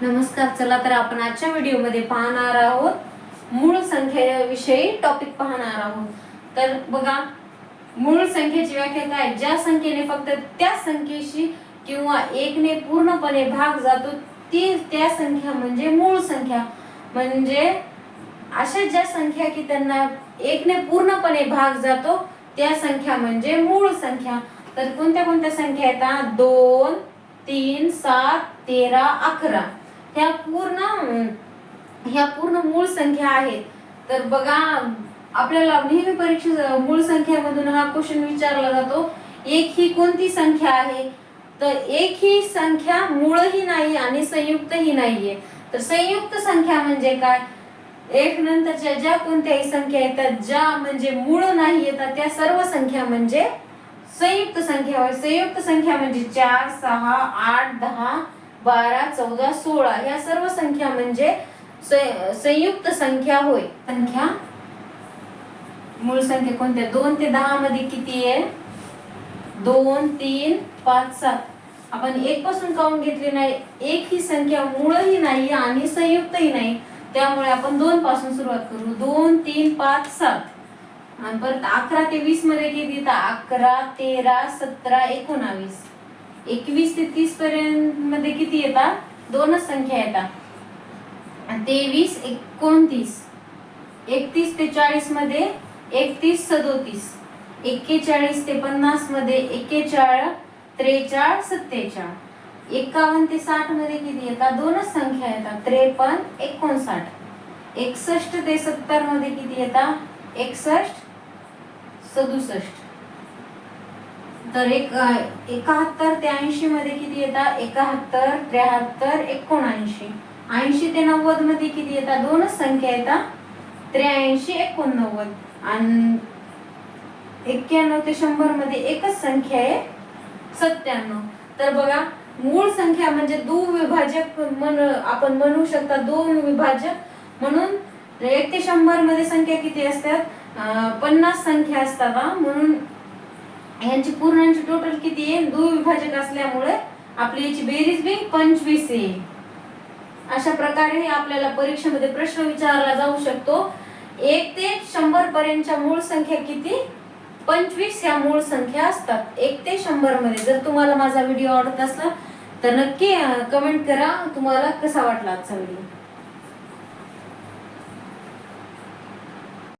नमस्कार चला तर आपण आजच्या व्हिडिओमध्ये पाहणार आहोत. मूळ संख्येविषयी टॉपिक पाहणार आहोत. तर बघा मूळ संख्येची व्याख्या काय? ज्या संख्येने फक्त त्या संख्येशी किंवा एकने पूर्णपणे भाग जातो ती त्या संख्या म्हणजे मूळ संख्या. म्हणजे अशा ज्या संख्या की त्यांना एकने पूर्णपणे भाग जातो त्या संख्या म्हणजे मूळ संख्या. तर कोणत्या कोणत्या संख्या येतात दोन तीन सात तेरा अकरा. ह्या पूर्ण ह्या पूर्ण मूळ संख्या आहेत तर बघा आपल्याला नेहमी परीक्षे मूळ संख्यामधून हा क्वेश्चन विचारला जातो. एक ही कोणती संख्या आहे? तर एक ही संख्या मूळही नाही आणि संयुक्तही नाहीये. तर संयुक्त संख्या म्हणजे काय? एक नंतरच्या ज्या कोणत्याही संख्या येतात ज्या म्हणजे मूळ नाही येतात त्या सर्व संख्या म्हणजे संयुक्त संख्या होय. संयुक्त संख्या म्हणजे चार सहा आठ दहा बारा चौदा सोळा या सर्व संख्या म्हणजे स- संयुक्त संख्या होय. संख्या? मूळ संख्या कोणत्या? दोन ते दहा मध्ये किती आहे? दोन तीन पाच सात. आपण एक पासून काउंट घेतली नाही. एक ही संख्या मूळही नाही आणि संयुक्तही नाही. त्यामुळे आपण दोन पासून सुरुवात करू. दोन तीन पाच सात. आणि परत अकरा ते वीसमध्ये किती? तर अकरा तेरा सतरा एकोणावीस. एकवीस ते तीस पर्यंत मध्ये किती येतात? दोनच संख्या येतात. तेवीस एकोणतीस. एकतीस ते चाळीसमध्ये एकतीस सदोतीस. एक्केचाळीस ते पन्नासमध्ये एक्केचाळ त्रेचाळ सत्तेचाळ. एकावन्न ते साठमध्ये किती येतात? दोनच संख्या येतात. त्रेपन्न एकोणसाठ. एकसष्ट ते सत्तरमध्ये किती येतात? एकसष्ट सदुसष्ट. तर एक एकाहत्तर ते ऐंशी मध्ये किती येतात एकाहत्तर त्र्याहत्तर एकोणऐंशी. ऐंशी ते नव्वदमध्ये किती येतात दोनच संख्या येतात त्र्याऐंशी एकोणनव्वद. आणि एक्क्याण्णव ते शंभरमध्ये एकच संख्या आहे सत्त्याण्णव. तर बघा मूळ संख्या म्हणजे दुविभाजक म्हण आपण म्हणू शकता दोन विभाजक. म्हणून एक ते शंभरमध्ये संख्या किती असतात? पन्नास संख्या असतात म्हणून यांची पूर्णांची टोटल किती आहे? दुविभाजक असल्यामुळे आपली याची बेरीज बी पंचवीस आहे. अशा प्रकारे आपल्याला परीक्षेमध्ये प्रश्न विचारला जाऊ शकतो. एक ते शंभर पर्यंतच्या मूळ संख्या किती? पंचवीस ह्या मूळ संख्या असतात. एक ते शंभरमध्ये जर तुम्हाला माझा व्हिडिओ आवडत असला तर नक्की कमेंट करा. तुम्हाला कसा वाटला आजचा व्हिडिओ